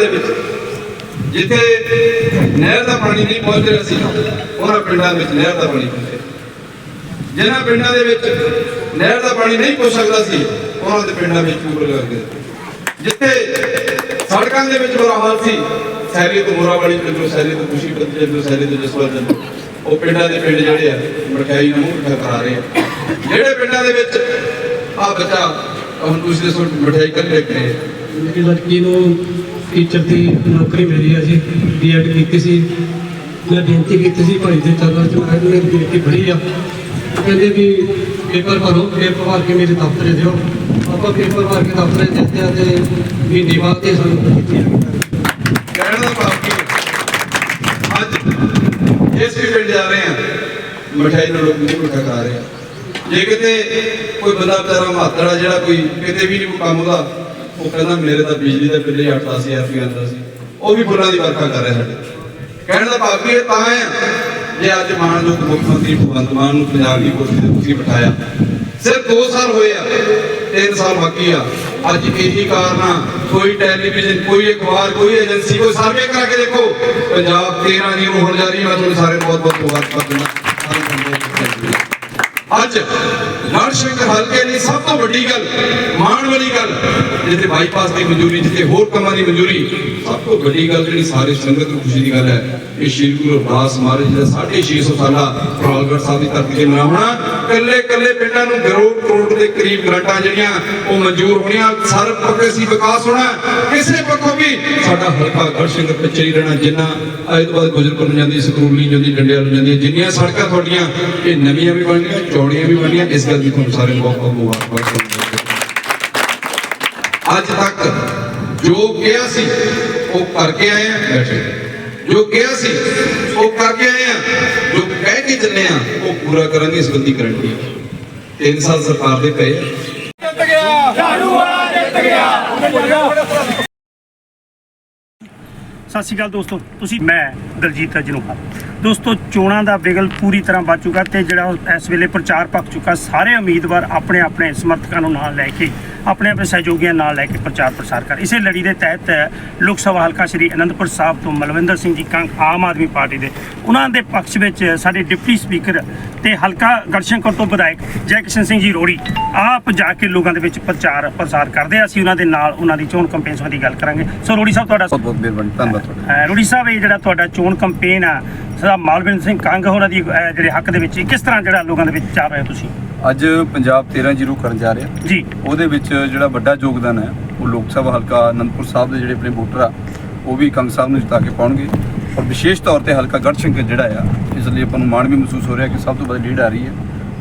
ਦੇ ਵਿੱਚ। ਜਿੱਥੇ ਨਹਿਰ ਦਾ ਪਾਣੀ ਨਹੀਂ ਪਹੁੰਚ ਰਿਹਾ ਸੀ, ਉਹਨਾਂ ਪਿੰਡਾਂ ਵਿੱਚ ਨਹਿਰ ਦਾ ਪਾਣੀ ਪਹੁੰਚਿਆ ਪਿੰਡਾਂ ਦੇ ਵਿੱਚ ਨਹਿਰ ਦਾ ਪਾਣੀ ਨਹੀਂ ਪਹੁੰਚ ਸਕਦਾ ਸੀ, ਉਹਨਾਂ ਦੇ ਪਿੰਡਾਂ ਵਿੱਚ ਟਿਊਬਲ ਲੱਗ ਗਏ ਜਿੱਥੇ ਸੜਕਾਂ ਦੇ ਵਿੱਚ ਬੁਰਾ ਹਾਲ ਸੀ ਸੈਰੀ ਤੋਂ ਮੋਰਾਵਾਲੀ ਪਿੰਡੋਂ ਸੈਰੀ ਤੋਂ ਖੁਸ਼ੀ ਪਿੰਡ ਤੋਂ ਤੋਂ ਜਸਵਰ ਉਹ ਪਿੰਡਾਂ ਦੇ ਪਿੰਡ ਜਿਹੜੇ ਆ, ਮਠਿਆਈ ਨੂੰ ਮੂੰਹ ਕਰਾ ਰਹੇ ਆ। ਜਿਹੜੇ ਪਿੰਡਾਂ ਦੇ ਵਿੱਚ ਆ ਬੱਚਾ ਹੁਣ ਤੁਸੀਂ ਦੱਸੋ, ਮਠਿਆਈ ਕਰ ਲੈ ਕੇ ਲੜਕੀ ਨੂੰ ਟੀਚਰ ਦੀ ਨੌਕਰੀ ਮਿਲੀ ਹੈ ਜੀ ਬੀਐਡ ਕੀਤੀ ਸੀ। ਮੈਂ ਬੇਨਤੀ ਕੀਤੀ ਸੀ ਭਾਈ ਦੇ ਚਰਨਾਂ 'ਚ ਮੈਂ ਇਹਨੂੰ ਬੇਨਤੀ ਬੜੀ ਆ। ਕਹਿੰਦੇ ਵੀ ਪੇਪਰ ਭਰੋ, ਪੇਪਰ ਭਰ ਕੇ ਮੇਰੇ ਦਫ਼ਤਰੇ ਦਿਓ। ਆਪਾਂ ਪੇਪਰ ਭਰ ਕੇ ਦਫ਼ਤਰੇ ਦਿੱਤੇ ਆ ਤੇ ਮਹੀਨੇ ਬਾਅਦ ਤੇ ਸਾਨੂੰ ਕੀਤੀ ਆ ਕਹਿਣ ਦਾ ਭਾਵ ਕੀ? ਅੱਜ ਇਸ ਵੀ ਜਾ ਰਹੇ ਆ, ਮਠਿਆਈ ਨਾਲ ਲੋਕ ਮੂੰਹ ਮਿੱਠਾ ਖਾ ਰਹੇ ਜੇ ਕਿਤੇ ਕੋਈ ਬੰਦਾ ਵਿਚਾਰਾ ਮਾਤੜਾ ਜਿਹੜਾ ਕੋਈ ਕਿਤੇ ਵੀ ਨਹੀਂ ਕੰਮ ਦਾ ਉਹ ਕਹਿੰਦਾ ਮੇਰੇ ਤਾਂ ਬਿਜਲੀ ਦਾ ਬਿੱਲ ਹੀ 8-10000 ਰੁਪਏ ਆਉਂਦਾ ਸੀ। ਉਹ ਵੀ ਫੁੱਲਾਂ ਦੀ ਵਰਖਾ ਕਰ ਰਿਹਾ ਸਾਡੇ ਕਹਿਣ ਦਾ ਭਾਵ ਕੀ ਤਾਂ ਹੈ। ਜੇ ਅੱਜ ਮਾਨਯੋਗ ਮੁੱਖ ਮੰਤਰੀ ਭਗਵੰਤ ਮਾਨ ਨੂੰ ਪੰਜਾਬ ਦੀ ਕੁਰਸੀ ਤੇ ਤੁਸੀਂ ਬਿਠਾਇਆ, ਸਿਰਫ 2 ਸਾਲ ਹੋਏ ਆ 3 ਸਾਲ ਬਾਕੀ ਆ। ਅੱਜ ਇਹੀ ਕਾਰਨ ਆ, ਕੋਈ ਟੈਲੀਵਿਜ਼ਨ, ਕੋਈ ਅਖਬਾਰ, ਕੋਈ ਏਜੰਸੀ, ਕੋਈ ਸਰਵੇ ਕਰਾ ਕੇ ਦੇਖੋ। ਪੰਜਾਬ 13 ਦੀ ਹੋਣ ਜਾ ਮੈਂ ਤੁਹਾਨੂੰ ਸਾਰੇ ਬਹੁਤ ਬਹੁਤ ਮੁਬਾਰਕ ਦਿੰਦਾ। ਸਾਰੇ ਬੰਦੇ ਨੂੰ ਹਲਕੇ ਲਈ ਸਭ ਤੋਂ ਵੱਡੀ ਗੱਲ, ਮਾਣ ਵਾਲੀ ਗੱਲ, ਜਿੱਥੇ ਬਾਈਪਾਸ ਦੀ ਮਨਜ਼ੂਰੀ, ਜਿੱਥੇ ਹੋਰ ਕੰਮਾਂ ਦੀ ਮਨਜ਼ੂਰੀ, ਸਭ ਤੋਂ ਵੱਡੀ ਗੱਲ ਜਿਹੜੀ ਸਾਰੇ ਸੰਗਤ ਨੂੰ ਖੁਸ਼ੀ ਦੀ ਗੱਲ ਹੈ, ਇਹ ਸ਼੍ਰੀ ਗੁਰੂ ਰਵਿਦਾਸ ਮਹਾਰਾਜ ਦਾ 650 ਸਾਲਾ ਪ੍ਰੋਲਗੜ ਸਾਹਿਬ ਦੀ ਧਰਤੀ ਤੇ ਨਾ ਕੱਲੇ ਕੱਲੇ ਪਿੰਡਾਂ ਨੂੰ ਕਰੋੜ ਕਰੋੜ ਦੇ ਕਰੀਬ ਗ੍ਰਾਂਟਾਂ ਜਿਹੜੀਆਂ, ਉਹ ਮਨਜ਼ੂਰ ਹੋਣੀਆਂ ਸਰਬ ਪੱਖੇ ਸੀ ਵਿਕਾਸ ਹੋਣਾ। ਕਿਸੇ ਪੱਖੋਂ ਵੀ ਸਾਡਾ ਹਲਕਾ ਗੜਸ਼ੰਗ ਪਿੱਛੇ ਨਹੀਂ ਰਹਿਣਾ, ਜਿੰਨਾ ਅੱਜ ਤੋਂ ਬਾਅਦ ਗੁਜਰਪੁਰ ਨੂੰ ਜਾਂਦੀ ਸਕੂਲ ਨਹੀਂ ਜਾਂਦੀ ਡੰਡਿਆਲ ਨੂੰ ਜਾਂਦੀ, ਜਿੰਨੀਆਂ ਸੜਕਾਂ ਤੁਹਾਡੀਆਂ, ਇਹ ਨਵੀਆਂ ਵੀ ਬਣਨੀਆਂ ਚੌੜੀਆਂ ਵੀ ਬਣਨੀਆਂ ਇਸ ਗੱਲ ਦੀ ਤੁਹਾਨੂੰ ਸਾਰਿਆਂ ਨੂੰ ਬਹੁਤ ਬਹੁਤ ਅੱਜ ਤੱਕ ਜੋ ਕਿਹਾ ਸੀ, ਉਹ ਕਰਕੇ ਆਏ ਆ ਬੈਠੇ ਜੋ ਕਿਹਾ ਸੀ, ਉਹ ਕਰਕੇ ਆਏ ਆ ਜੋ ਕਹਿ ਕੇ ਚੱਲੇ ਆ ਉਹ ਪੂਰਾ ਕਰਨ ਦੀ ਇਸ ਬੰਦੀ ਗਰੰਟੀ ਹੈ। 3 ਸਾਲ ਸਰਕਾਰ ਦੇ ਪਏ ਸਤਿ ਸ਼੍ਰੀ ਅਕਾਲ ਦੋਸਤੋ, ਤੁਸੀਂ ਮੈਂ ਦਲਜੀਤ ਜਨੂਹਾ। ਦੋਸਤੋ, ਚੋਣਾਂ ਦਾ ਬਿਗਲ ਪੂਰੀ ਤਰ੍ਹਾਂ ਵੱਜ ਚੁੱਕਾ ਤੇ ਜਿਹੜਾ ਉਹ ਇਸ ਵੇਲੇ ਪ੍ਰਚਾਰ ਪੱਕ ਚੁੱਕਾ, ਸਾਰੇ ਉਮੀਦਵਾਰ ਆਪਣੇ ਆਪਣੇ ਸਮਰਥਕਾਂ ਨੂੰ ਨਾਲ ਲੈ ਕੇ ਆਪਣੇ ਆਪਣੇ ਸਹਿਯੋਗੀਆਂ ਨਾਲ ਲੈ ਕੇ ਪ੍ਰਚਾਰ ਪ੍ਰਸਾਰ ਕਰ। ਇਸੇ ਲੜੀ ਦੇ ਤਹਿਤ ਲੋਕ ਸਭਾ ਹਲਕਾ ਸ਼੍ਰੀ ਅਨੰਦਪੁਰ ਸਾਹਿਬ ਤੋਂ ਮਲਵਿੰਦਰ ਸਿੰਘ ਜੀ ਕੰਗ ਆਮ ਆਦਮੀ ਪਾਰਟੀ ਦੇ। ਉਹਨਾਂ ਦੇ ਪੱਖ ਵਿੱਚ ਸਾਡੇ ਡਿਪਟੀ ਸਪੀਕਰ ਤੇ ਹਲਕਾ ਗੜਸ਼ੰਕਰ ਤੋਂ ਵਿਧਾਇਕ ਜੈ ਕਿਸ਼ਨ ਸਿੰਘ ਜੀ ਰੋੜੀ ਆਪ ਜਾ ਕੇ ਲੋਕਾਂ ਦੇ ਵਿੱਚ ਪ੍ਰਚਾਰ ਪ੍ਰਸਾਰ ਕਰਦੇ ਆ। ਅਸੀਂ ਉਹਨਾਂ ਦੇ ਨਾਲ ਉਹਨਾਂ ਦੀ ਚੋਣ ਕੈਂਪੇਨ ਸੰਬੰਧੀ ਗੱਲ ਕਰਾਂਗੇ। ਸੋ ਰੋੜੀ ਸਾਹਿਬ ਤੁਹਾਡਾ ਬਹੁਤ ਬਹੁਤ ਮਿਹਰਬਾਨੀ ਧੰਨਵਾਦ ਤੁਹਾਡਾ। ਰੋੜੀ ਸਾਹਿਬ ਇਹ ਜਿਹੜਾ ਤੁਹਾਡਾ ਚੋਣ ਕੈਂਪੇਨ ਆ ਸਦਾ ਮਾਲਵਿੰਦਰ ਸਿੰਘ ਕੰਗ ਹੋਰਾਂ ਦੀ ਜਿਹੜੇ ਹੱਕ ਦੇ ਵਿੱਚ ਕਿਸ ਤਰ੍ਹਾਂ ਜਿਹੜਾ ਲੋਕਾਂ ਦੇ ਵਿੱਚ ਜਾ ਰਹੇ ਤੁਸੀਂ? ਅੱਜ ਪੰਜਾਬ 13 ਜ਼ੀਰੋ ਕਰਨ ਜਾ ਰਿਹਾ। ਜੀ। ਉਹਦੇ ਵਿੱਚ ਜਿਹੜਾ ਵੱਡਾ ਯੋਗਦਾਨ ਹੈ ਉਹ ਲੋਕ ਸਭਾ ਹਲਕਾ ਅਨੰਦਪੁਰ ਸਾਹਿਬ ਦੇ ਜਿਹੜੇ ਆਪਣੇ ਵੋਟਰ ਆ ਉਹ ਵੀ ਕੰਗ ਸਾਹਿਬ ਨੂੰ ਜਿਤਾ ਕੇ ਪਾਉਣਗੇ। ਔਰ ਵਿਸ਼ੇਸ਼ ਤੌਰ ਤੇ ਹਲਕਾ ਗੜਸ਼ੰਕਰ ਜਿਹੜਾ ਆ ਇਸ ਲਈ ਆਪਾਂ ਨੂੰ ਮਾਣ ਵੀ ਮਹਿਸੂਸ ਹੋ ਰਿਹਾ ਕਿ ਸਭ ਤੋਂ ਵੱਧ ਲੀਡ ਆ ਰਹੀ ਹੈ।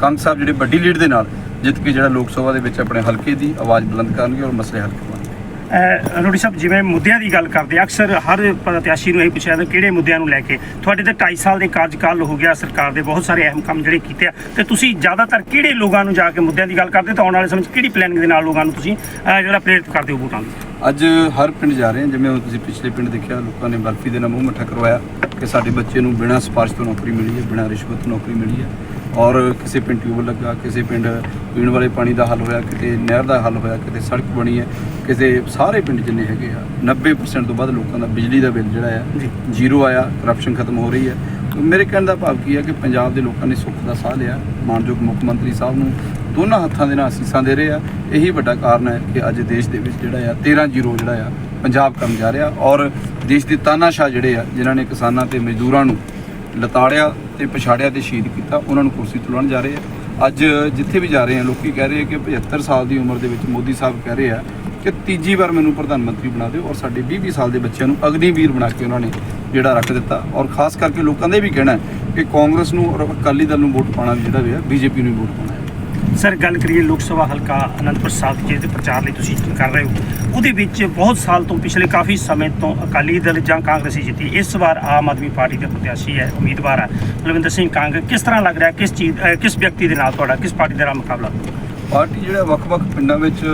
ਕੰਗ ਸਾਹਿਬ ਜਿਹੜੇ ਵੱਡੀ ਲੀਡ ਦੇ ਨਾਲ ਜਿੱਤ ਕੇ ਜਿਹੜਾ ਲੋਕ ਸਭਾ ਦੇ ਵਿੱਚ ਆਪਣੇ ਹਲਕੇ ਦੀ ਆਵਾਜ਼ ਬੁਲੰਦ ਕਰਨਗੇ ਔਰ ਮਸਲੇ ਹੱਲ ਕਰਨਗੇ ਰੋੜੀ ਸਾਹਿਬ, ਜਿਵੇਂ ਮੁੱਦਿਆਂ ਦੀ ਗੱਲ ਕਰਦੇ ਅਕਸਰ ਹਰ ਪ੍ਰਤਿਆਸ਼ੀ ਨੂੰ ਇਹ ਪੁੱਛਿਆ ਜਾਂਦਾ ਕਿਹੜੇ ਮੁੱਦਿਆਂ ਨੂੰ ਲੈ ਕੇ। ਤੁਹਾਡੇ ਤੇ 2.5 ਸਾਲ ਦੇ ਕਾਰਜਕਾਲ ਹੋ ਗਿਆ ਸਰਕਾਰ ਦੇ ਬਹੁਤ ਸਾਰੇ ਅਹਿਮ ਕੰਮ ਜਿਹੜੇ ਕੀਤੇ ਆ। ਤੇ ਤੁਸੀਂ ਜ਼ਿਆਦਾਤਰ ਕਿਹੜੇ ਲੋਕਾਂ ਨੂੰ ਜਾ ਕੇ ਮੁੱਦਿਆਂ ਦੀ ਗੱਲ ਕਰਦੇ? ਤਾਂ ਆਉਣ ਵਾਲੇ ਸਮੇਂ 'ਚ ਕਿਹੜੀ ਪਲੈਨਿੰਗ ਦੇ ਨਾਲ ਲੋਕਾਂ ਨੂੰ ਤੁਸੀਂ ਜਿਹੜਾ ਪ੍ਰੇਰਿਤ ਕਰਦੇ ਹੋ ਵੋਟਾਂ ਲਈ ਅੱਜ ਹਰ ਪਿੰਡ ਜਾ ਰਹੇ ਹਾਂ, ਜਿਵੇਂ ਤੁਸੀਂ ਪਿਛਲੇ ਪਿੰਡ ਦੇਖਿਆ, ਲੋਕਾਂ ਨੇ ਬਰਫੀ ਦੇ ਨਾਲ ਮੂੰਹ ਮੱਠਾ ਕਰਵਾਇਆ ਕਿ ਸਾਡੇ ਬੱਚੇ ਨੂੰ ਬਿਨਾਂ ਸਿਫਾਰਿਸ਼ ਤੋਂ ਨੌਕਰੀ ਮਿਲੀ ਹੈ, ਬਿਨਾਂ ਰਿਸ਼ਵਤ ਤੋਂ ਨੌਕਰੀ ਮਿਲੀ ਹੈ। ਔਰ ਕਿਸੇ ਪਿੰਡ ਟਿਊਬਲ ਲੱਗਾ ਕਿਸੇ ਪਿੰਡ ਪੀਣ ਵਾਲੇ ਪਾਣੀ ਦਾ ਹੱਲ ਹੋਇਆ ਕਿਤੇ ਨਹਿਰ ਦਾ ਹੱਲ ਹੋਇਆ ਕਿਤੇ ਸੜਕ ਬਣੀ ਹੈ ਕਿਸੇ ਸਾਰੇ ਪਿੰਡ ਜਿੰਨੇ ਹੈਗੇ ਆ 90% ਤੋਂ ਵੱਧ ਲੋਕਾਂ ਦਾ ਬਿਜਲੀ ਦਾ ਬਿੱਲ ਜਿਹੜਾ ਆ। ਜ਼ੀਰੋ ਆਇਆ ਕਰਪਸ਼ਨ ਖਤਮ ਹੋ ਰਹੀ ਹੈ। ਮੇਰੇ ਕਹਿਣ ਦਾ ਭਾਵ ਕੀ ਹੈ ਕਿ ਪੰਜਾਬ ਦੇ ਲੋਕਾਂ ਨੇ ਸੁੱਖ ਦਾ ਸਾਹ ਲਿਆ। ਮਾਨਯੋਗ ਮੁੱਖ ਮੰਤਰੀ ਸਾਹਿਬ ਨੂੰ ਦੋਨਾਂ ਹੱਥਾਂ ਦੇ ਨਾਲ ਅਸੀਸਾਂ ਦੇ ਰਹੇ ਆ। ਇਹੀ ਵੱਡਾ ਕਾਰਨ ਹੈ ਕਿ ਅੱਜ ਦੇਸ਼ ਦੇ ਵਿੱਚ ਜਿਹੜਾ ਆ 13 ਜ਼ੀਰੋ ਜਿਹੜਾ ਆ ਪੰਜਾਬ ਕੰਮ ਜਾ ਰਿਹਾ। ਔਰ ਦੇਸ਼ ਦੇ ਤਾਨਾਸ਼ਾਹ ਜਿਹੜੇ ਆ ਜਿਨ੍ਹਾਂ ਨੇ ਕਿਸਾਨਾਂ ਤੇ ਮਜ਼ਦੂਰਾਂ ਨੂੰ ਲਤਾੜਿਆ ਤੇ ਪਛਾੜਿਆ ਤੇ ਸ਼ਹੀਦ ਕੀਤਾ, ਉਹਨਾਂ ਨੂੰ ਕੁਰਸੀ ਤੋਂ ਲਾਉਣ ਜਾ ਰਹੇ ਆ। ਅੱਜ ਜਿੱਥੇ ਵੀ ਜਾ ਰਹੇ ਆ, ਲੋਕੀ ਕਹਿ ਰਹੇ ਆ ਕਿ 75 ਸਾਲ ਦੀ ਉਮਰ ਦੇ ਵਿੱਚ ਮੋਦੀ ਸਾਹਿਬ ਕਹਿ ਰਹੇ ਆ ਕਿ ਤੀਜੀ ਵਾਰ ਮੈਨੂੰ ਪ੍ਰਧਾਨ ਮੰਤਰੀ ਬਣਾ ਦਿਓ ਔਰ ਸਾਡੇ 20-20 ਸਾਲ ਦੇ ਬੱਚਿਆਂ ਨੂੰ ਅਗਨੀਵੀਰ ਬਣਾ ਕੇ ਉਹਨਾਂ ਨੇ ਜਿਹੜਾ ਰੱਖ ਦਿੱਤਾ। ਔਰ ਖਾਸ ਕਰਕੇ ਲੋਕਾਂ ਦਾ ਇਹ ਵੀ ਕਹਿਣਾ ਕਿ ਕਾਂਗਰਸ ਨੂੰ ਔਰ ਅਕਾਲੀ ਦਲ ਨੂੰ ਵੋਟ ਪਾਉਣਾ ਜਿਹੜਾ ਵੀ ਹੈ, ਬੀਜੇਪੀ ਨੂੰ ਵੋਟ ਪਾਉਣਾ ਸਰ, ਗੱਲ ਕਰੀਏ ਲੋਕ ਸਭਾ ਹਲਕਾ ਅਨੰਦਪੁਰ ਸਾਹਿਬ ਜਿਹਦੇ ਪ੍ਰਚਾਰ ਲਈ ਤੁਸੀਂ ਕਰ ਰਹੇ ਹੋ। ਉਹਦੇ ਵਿੱਚ ਬਹੁਤ ਸਾਲ ਤੋਂ ਪਿਛਲੇ ਕਾਫੀ ਸਮੇਂ ਤੋਂ ਅਕਾਲੀ ਦਲ ਜਾਂ ਕਾਂਗਰਸੀ ਜਿੱਤੀ। ਇਸ ਵਾਰ ਆਮ ਆਦਮੀ ਪਾਰਟੀ ਦੇ ਪ੍ਰਤਿਆਸ਼ੀ ਹੈ, ਉਮੀਦਵਾਰ ਹੈ। ਬਲਵਿੰਦਰ ਸਿੰਘ ਕਾਂਗ, ਕਿਸ ਤਰ੍ਹਾਂ ਲੱਗ ਰਿਹਾ? ਕਿਸ ਚੀਜ਼ ਕਿਸ ਵਿਅਕਤੀ ਦੇ ਨਾਲ ਤੁਹਾਡਾ, ਕਿਸ ਪਾਰਟੀ ਦੇ ਨਾਲ ਮੁਕਾਬਲਾ? ਪਾਰਟੀ ਜਿਹੜਾ ਵੱਖ-ਵੱਖ ਪਿੰਡਾਂ ਵਿੱਚ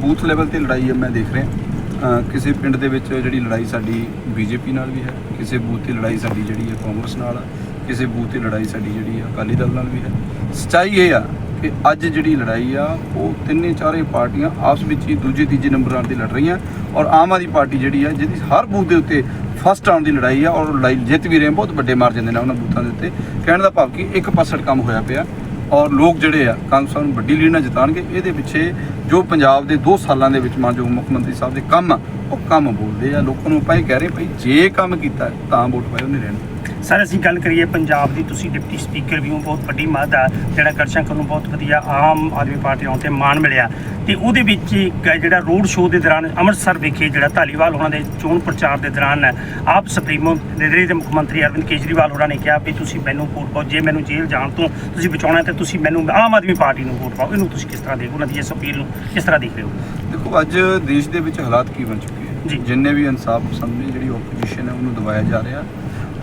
ਬੂਥ ਲੈਵਲ ਤੇ ਲੜਾਈ ਹੈ, ਮੈਂ ਦੇਖ ਰਿਹਾ। ਕਿਸੇ ਪਿੰਡ ਦੇ ਵਿੱਚ ਜਿਹੜੀ ਲੜਾਈ ਸਾਡੀ ਬੀਜੇਪੀ ਨਾਲ ਵੀ ਹੈ, ਕਿਸੇ ਬੂਥ ਤੇ ਲੜਾਈ ਸਾਡੀ ਜਿਹੜੀ ਹੈ ਕਾਂਗਰਸ ਨਾਲ ਆ, ਕਿਸੇ ਬੂਥ ਤੇ ਲੜਾਈ ਸਾਡੀ ਜਿਹੜੀ ਹੈ ਅਕਾਲੀ ਦਲ ਨਾਲ ਵੀ ਹੈ। ਸੱਚਾਈ ਇਹ ਆ ਕਿ ਅੱਜ ਜਿਹੜੀ ਲੜਾਈ ਆ, ਉਹ ਤਿੰਨੇ ਚਾਰੇ ਪਾਰਟੀਆਂ ਆਪਸ ਵਿੱਚ ਹੀ ਦੂਜੇ ਤੀਜੇ ਨੰਬਰਾਂ ਤੇ ਲੜ ਰਹੀਆਂ ਔਰ ਆਮ ਆਦਮੀ ਪਾਰਟੀ ਜਿਹੜੀ ਆ, ਜਿਹਦੀ ਹਰ ਬੂਥ ਦੇ ਉੱਤੇ ਫਸਟ ਆਉਣ ਦੀ ਲੜਾਈ ਆ ਔਰ ਲੜਾਈ ਜਿੱਤ ਵੀ ਰਹੇ ਬਹੁਤ ਵੱਡੇ ਮਾਰਜਨ ਦੇ ਨਾਲ ਉਹਨਾਂ ਬੂਥਾਂ ਦੇ ਉੱਤੇ। ਕਹਿਣ ਦਾ ਭਾਵ ਕਿ ਇੱਕ ਪਾਸੜ ਕੰਮ ਹੋਇਆ ਪਿਆ ਔਰ ਲੋਕ ਜਿਹੜੇ ਆ, ਕਾਂਗਰਸ ਨੂੰ ਵੱਡੀ ਲੀਡ ਨਾਲ ਜਿਤਾਣਗੇ ਇਹਦੇ ਪਿੱਛੇ ਜੋ ਪੰਜਾਬ ਦੇ 2 ਸਾਲਾਂ ਦੇ ਵਿੱਚ ਮਾਨਯੋਗ ਮੁੱਖ ਮੰਤਰੀ ਸਾਹਿਬ ਦੇ ਕੰਮ ਆ, ਉਹ ਕੰਮ ਬੋਲਦੇ ਆ। ਲੋਕਾਂ ਨੂੰ ਆਪਾਂ ਇਹ ਕਹਿ ਰਹੇ ਭਾਈ ਜੇ ਕੰਮ ਕੀਤਾ ਤਾਂ ਵੋਟ ਪਾਇਓ, ਨਹੀਂ ਰਹਿਣਾ ਸਰ ਅਸੀਂ ਗੱਲ ਕਰੀਏ ਪੰਜਾਬ ਦੀ ਤੁਸੀਂ ਡਿਪਟੀ ਸਪੀਕਰ ਵੀ ਹੋ ਬਹੁਤ ਵੱਡੀ ਮਦਦ ਆ ਜਿਹੜਾ ਗਰਸ਼ੰਕਰ ਨੂੰ ਬਹੁਤ ਵਧੀਆ ਆਮ ਆਦਮੀ ਪਾਰਟੀ ਆਉਣ ਤੇ ਮਾਣ ਮਿਲਿਆ। ਤੇ ਉਹਦੇ ਵਿੱਚ ਇੱਕ ਜਿਹੜਾ ਰੋਡ ਸ਼ੋਅ ਦੇ ਦੌਰਾਨ ਅੰਮ੍ਰਿਤਸਰ ਵਿਖੇ ਜਿਹੜਾ ਧਾਲੀਵਾਲ ਉਹਨਾਂ ਦੇ ਚੋਣ ਪ੍ਰਚਾਰ ਦੇ ਦੌਰਾਨ ਆਪ ਸੁਪਰੀਮੋ ਦਿੱਲੀ ਦੇ ਮੁੱਖ ਮੰਤਰੀ ਅਰਵਿੰਦ ਕੇਜਰੀਵਾਲ ਹੋਰਾਂ ਨੇ ਕਿਹਾ ਵੀ ਤੁਸੀਂ ਮੈਨੂੰ ਵੋਟ ਪਾਓ ਜੇ ਮੈਨੂੰ ਜੇਲ੍ਹ ਜਾਣ ਤੋਂ ਤੁਸੀਂ ਬਚਾਉਣਾ ਤੇ ਤੁਸੀਂ ਮੈਨੂੰ ਆਮ ਆਦਮੀ ਪਾਰਟੀ ਨੂੰ ਵੋਟ ਪਾਓ। ਇਹਨੂੰ ਤੁਸੀਂ ਕਿਸ ਤਰ੍ਹਾਂ ਦੇਖੋ ਉਹਨਾਂ ਦੀ ਇਸ ਅਪੀਲ ਨੂੰ ਕਿਸ ਤਰ੍ਹਾਂ ਦੇਖ ਰਹੇ ਹੋ? ਦੇਖੋ ਅੱਜ ਦੇਸ਼ ਦੇ ਵਿੱਚ ਹਾਲਾਤ ਕੀ ਬਣ ਚੁੱਕੇ। ਆ ਜਿੰਨੇ ਵੀ ਇਨਸਾਫ ਪਸੰਦ ਨੇ ਜਿਹੜੀ ਆਪੋਜੀਸ਼ਨ ਹੈ ਉਹਨੂੰ ਦਬਾਇਆ ਜਾ ਰਿਹਾ।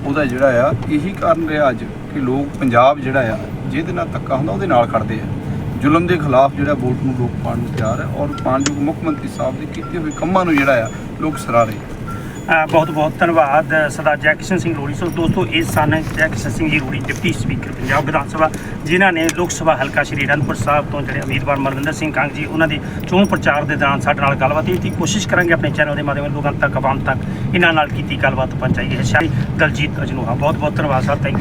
ਉਹਦਾ ਜਿਹੜਾ ਆ, ਇਹੀ ਕਾਰਨ ਰਿਹਾ ਅੱਜ ਕਿ ਲੋਕ ਪੰਜਾਬ ਜਿਹੜਾ ਆ, ਜਿਹਦੇ ਨਾਲ ਧੱਕਾ ਹੁੰਦਾ, ਉਹਦੇ ਨਾਲ ਖੜਦੇ ਆ। ਜ਼ੁਲਮ ਦੇ ਖਿਲਾਫ ਜਿਹੜਾ ਵੋਟ ਨੂੰ ਲੋਕ ਪਾਉਣ ਨੂੰ ਤਿਆਰ ਹੈ ਔਰ ਮਾਨਯੋਗ ਮੁੱਖ ਮੰਤਰੀ ਸਾਹਿਬ ਦੇ ਕੀਤੇ ਹੋਏ ਕੰਮਾਂ ਨੂੰ ਜਿਹੜਾ ਆ, ਲੋਕ ਸਰਾਹ। ਰਹੇ ਬਹੁਤ ਬਹੁਤ ਧੰਨਵਾਦ ਸਰਦਾਰ ਜੈਕਿਸ਼ਨ ਸਿੰਘ ਰੋੜੀ ਸੋ ਦੋਸਤੋ, ਇਹ ਸਨ ਜੈਕਿਸ਼ਨ ਸਿੰਘ ਜੀ ਰੋੜੀ ਡਿਪਟੀ ਸਪੀਕਰ ਪੰਜਾਬ ਵਿਧਾਨ ਸਭਾ, ਜਿਨ੍ਹਾਂ ਨੇ ਲੋਕ ਸਭਾ ਹਲਕਾ ਸ਼੍ਰੀ ਅਨੰਦਪੁਰ ਸਾਹਿਬ ਤੋਂ ਜਿਹੜੇ ਉਮੀਦਵਾਰ ਮਰਵਿੰਦਰ ਸਿੰਘ ਕੰਗ ਜੀ, ਉਹਨਾਂ ਦੀ ਚੋਣ ਪ੍ਰਚਾਰ ਦੇ ਦੌਰਾਨ ਸਾਡੇ ਨਾਲ ਗੱਲਬਾਤ ਕੀਤੀ ਕੋਸ਼ਿਸ਼ ਕਰਾਂਗੇ ਆਪਣੇ ਚੈਨਲ ਦੇ ਮਾਧਿਅਮ ਲੋਕਾਂ ਤੱਕ, ਆਵਾਮ ਤੱਕ ਇਹਨਾਂ ਨਾਲ ਕੀਤੀ ਗੱਲਬਾਤ ਪਹੁੰਚਾਈਏ ਸ਼ਾਹੀ ਦਲਜੀਤ ਅਜਨੂਹਾ, ਬਹੁਤ ਬਹੁਤ ਧੰਨਵਾਦ, ਸਰ ਥੈਂਕ